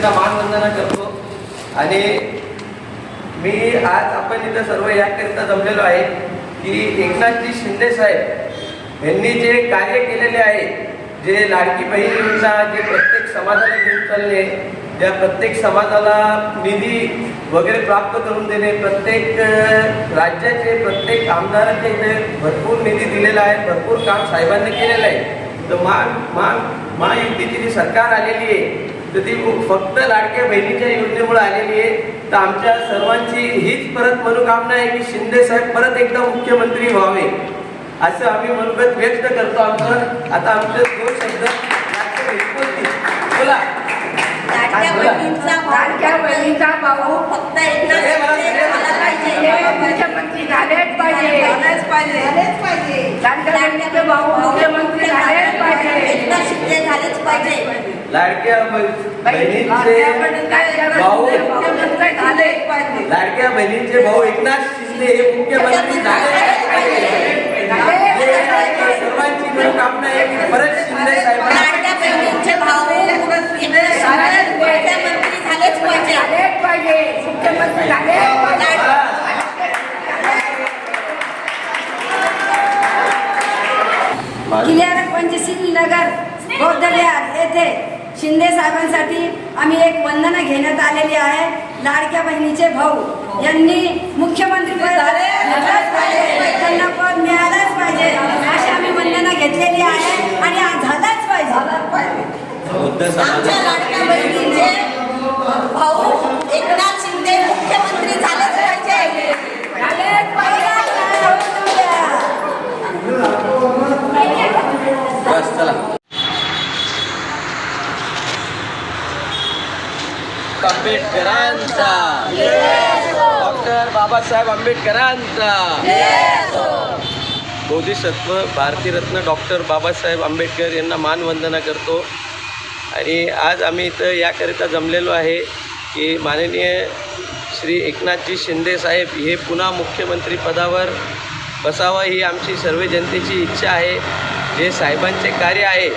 त्यांना मानवंदना करतो. आणि मी आज आपण इथं सर्व याकरिता जमलेलो आहे की एकनाथजी शिंदे साहेब यांनी जे कार्य केलेले आहे जे लाडकी बहीण योजना जे प्रत्येक समाजाला घेऊन चालले त्या प्रत्येक समाजाला निधी वगैरे प्राप्त करून देणे प्रत्येक राज्याचे प्रत्येक आमदाराचे इथे भरपूर निधी दिलेला आहे भरपूर काम साहेबांनी केलेलं आहे. तर मा मा महायुतीची जी सरकार आलेली आहे तर ती फक्त लाडक्या बहिणीच्या योजनेमुळे आलेली आहे. तर आमच्या सर्वांची हीच परत मनोकामना आहे की शिंदे साहेब परत एकदा मुख्यमंत्री व्हावे. असं आम्ही मनोगत व्यक्त करतो आमचं. आता आमचे दोन शब्द. लाडक्या बोला. लाडक्या बहिणींचा भाऊ लाडक्या बहिणीचा भाऊ. फक्त एकनाथ हे मला शिंदे झाला पाहिजे. हे मुख्यमंत्री झालेच पाहिजे. झालंच पाहिजे. झालेच पाहिजे. लाडक्या बहिणीचे भाऊ मुख्यमंत्री झालेच पाहिजे. एकनाथ शिंदे झालेच पाहिजे. लाडक्या ब- बहिणींचे भाऊ मुख्यमंत्री झालेच पाहिजे. लाडक्या बहिणींचे भाऊ एकनाथ शिंदे हे मुख्यमंत्री झाले सर्वांची मनोकामना आहे की परत शिंदे साहेबांना लाडक्या बहिणींचे भाऊ एकनाथ शिंदे मुख्यमंत्री झालेच पाहिजे झालेच पाहिजे मुख्यमंत्री झालेच पाहिजे किल्यार पंचशील नगर बौद्ध विहार येथे शिंदे साहेबांसाठी आम्ही एक वंदना घेण्यात आलेली आहे. लाडक्या बहिणीचे भाऊ यांनी मुख्यमंत्री पाहिजे. त्यांना पद मिळालंच पाहिजे. अशी आम्ही वंदना घेतलेली आहे आणि आज पाहिजे. आमच्या भाऊ एक शिंदे मुख्यमंत्री झालेच पाहिजे झालेच पाहिजे बस चला आंबेडकरांचा. डॉक्टर बाबासाहेब आंबेडकरांचा. बोधिसत्व भारतीरत्न डॉक्टर बाबासाहेब आंबेडकर यांना मानवंदना करतो. आणि आज आम्ही इथं याकरिता जमलेलो आहे की माननीय श्री एकनाथजी शिंदे साहेब हे पुन्हा मुख्यमंत्री पदावर बसावं ही आमची सर्व जनतेची इच्छा आहे. जे साहेबांचे कार्य आहे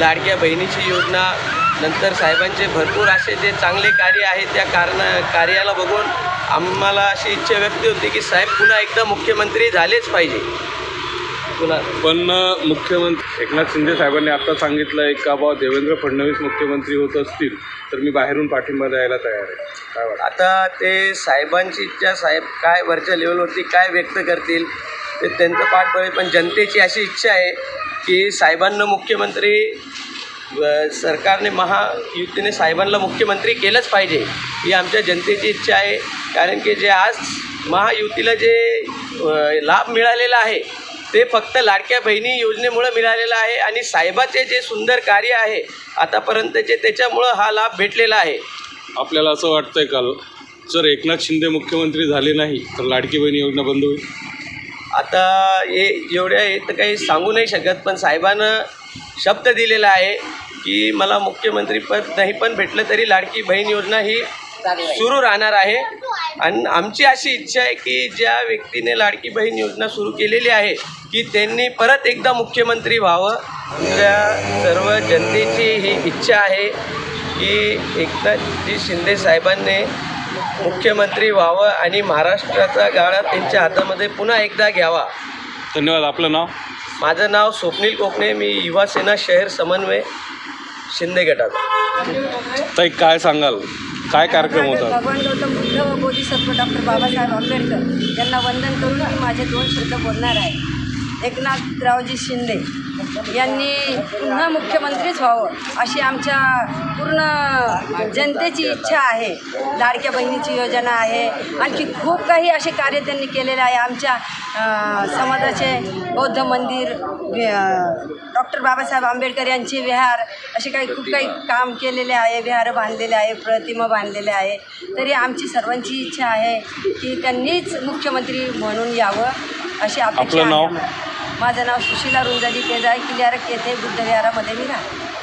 लाडक्या बहिणीची योजना नंतर साहेबांचे भरपूर असे जे चांगले कार्य आहे त्या कारणा कार्याला बघून आम्हाला अशी इच्छा व्यक्त होती की साहेब पुन्हा एकदा मुख्यमंत्री झालेच पाहिजे. पुन्हा. पण मुख्यमंत्री एकनाथ शिंदे साहेबांनी आता सांगितलं आहे का बा देवेंद्र फडणवीस मुख्यमंत्री होत असतील तर मी बाहेरून पाठिंबा द्यायला तयार आहे. काय वाटतं? आता ते साहेबांची इच्छा साहेब काय वरच्या लेवलवरती काय व्यक्त करतील ते त्यांचं पाठबळ पण जनतेची अशी इच्छा आहे की साहेबांना मुख्यमंत्री सरकारने महायुतीने साहेबांना मुख्यमंत्री केलंच पाहिजे ही आमच्या जनतेची इच्छा आहे. कारण की जे आज महायुतीला जे लाभ मिळालेला आहे ते फक्त लाडक्या बहिणी योजनेमुळं मिळालेलं आहे आणि साहेबाचे जे सुंदर कार्य आहे आतापर्यंतचे त्याच्यामुळं हा लाभ भेटलेला आहे. आपल्याला असं वाटतंय का जर एकनाथ शिंदे मुख्यमंत्री झाले नाही तर लाडकी बहिणी योजना बंद होईल. आता हे एवढ्या हे तर काही सांगू नाही शकत पण साहेबानं शब्द दिलेला आहे की मला मुख्यमंत्रीपद नाही पण भेटलं तरी लाडकी बहीण योजना ही सुरू राहणार आहे. आणि आमची अशी इच्छा आहे की ज्या व्यक्तीने लाडकी बहीण योजना सुरू केलेली आहे की त्यांनी परत एकदा मुख्यमंत्री व्हावं. त्या सर्व जनतेची ही इच्छा आहे की एकनाथजी शिंदे साहेबांनी मुख्यमंत्री व्हावं आणि महाराष्ट्राचा गाळा त्यांच्या हातामध्ये पुन्हा एकदा घ्यावा. धन्यवाद. आपलं नाव? माझं नाव स्वप्नील कोकणे. मी युवा सेना शहर समन्वय. शिंदे गटाचा ताई काय सांगाल? काय कार्यक्रम होतात भगवान गौतम बुद्ध व बोधिसत्व डॉक्टर बाबासाहेब आंबेडकर. यांना वंदन करून मी माझे दोन शब्द बोलणार आहे. एकनाथरावजी शिंदे यांनी पुन्हा मुख्यमंत्रीच व्हावं अशी आमच्या पूर्ण जनतेची इच्छा आहे. लाडक्या बहिणीची योजना आहे. आणखी खूप काही असे कार्य त्यांनी केलेले आहे. आमच्या समाजाचे बौद्ध मंदिर डॉक्टर बाबासाहेब आंबेडकर यांचे विहार असे काही खूप काही काम केलेले आहे. विहार बांधलेले आहे प्रतिमा बांधलेले आहे. तरी आमची सर्वांची इच्छा आहे की त्यांनीच मुख्यमंत्री म्हणून यावं. अशी अपेक्षा आपलं आहे नाव? आम्हाला. माझं नाव सुशीला रुंजाली तेजाय किल्यारक येथे बुद्धविहारामध्ये मी राहते